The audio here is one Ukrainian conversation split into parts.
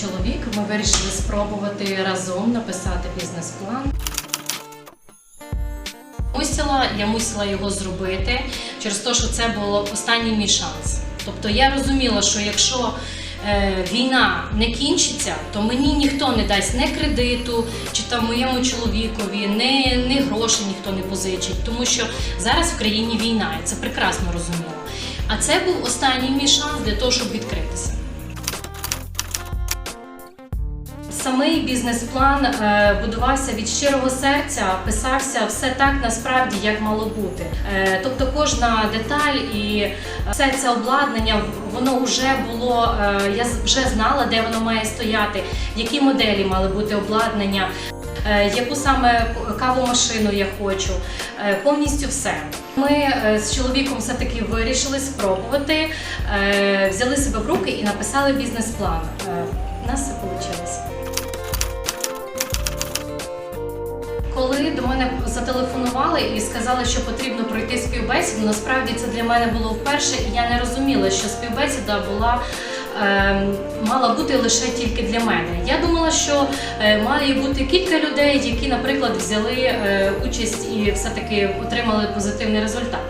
чоловік. Ми вирішили спробувати разом написати бізнес-план. Мусила, я мусила його зробити через те, що це був останній мій шанс. Тобто я розуміла, що якщо е, війна не кінчиться, то мені ніхто не дасть не кредиту, чи там моєму чоловікові, не, не грошей ніхто не позичить, тому що зараз в країні війна, я це прекрасно розуміла. А це був останній мій шанс для того, щоб відкритися. Самий бізнес-план е, будувався від щирого серця, писався все так насправді, як мало бути. Е, тобто кожна деталь і все це обладнання воно вже було. е, я вже знала, де воно має стояти, які моделі мали бути обладнання, е, яку саме кавомашину я хочу. Е, повністю все. Ми е, з чоловіком все-таки вирішили спробувати, е, взяли себе в руки і написали бізнес-план. Е, У нас все вийшло. Зателефонували і сказали, що потрібно пройти співбесіду, насправді це для мене було вперше, і я не розуміла, що співбесіда була. е, Мала бути лише тільки для мене. Я думала, що е, має бути кілька людей, які, наприклад, взяли е, участь і все-таки отримали позитивний результат.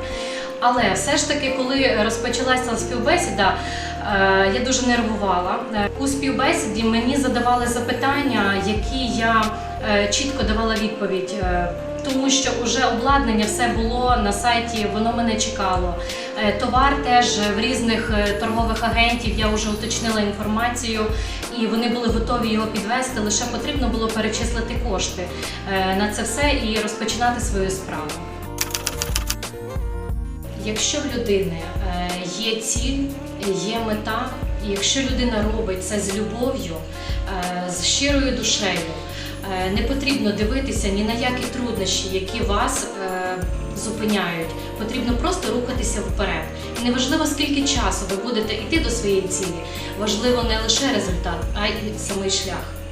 Але все ж таки, коли розпочалася співбесіда, е, я дуже нервувала. У співбесіді мені задавали запитання, які я чітко давала відповідь. Тому що вже обладнання все було на сайті, воно мене чекало. Е, Товар теж в різних е, торгових агентів я вже уточнила інформацію, і вони були готові його підвести. Лише потрібно було перечислити кошти е, на це все і розпочинати свою справу. Якщо в людини є ціль, є мета, і якщо людина робить це з любов'ю, з щирою душею, не потрібно дивитися ні на які труднощі, які вас е, зупиняють. Потрібно просто рухатися вперед. І неважливо, скільки часу ви будете йти до своєї цілі, важливо не лише результат, а й самий шлях.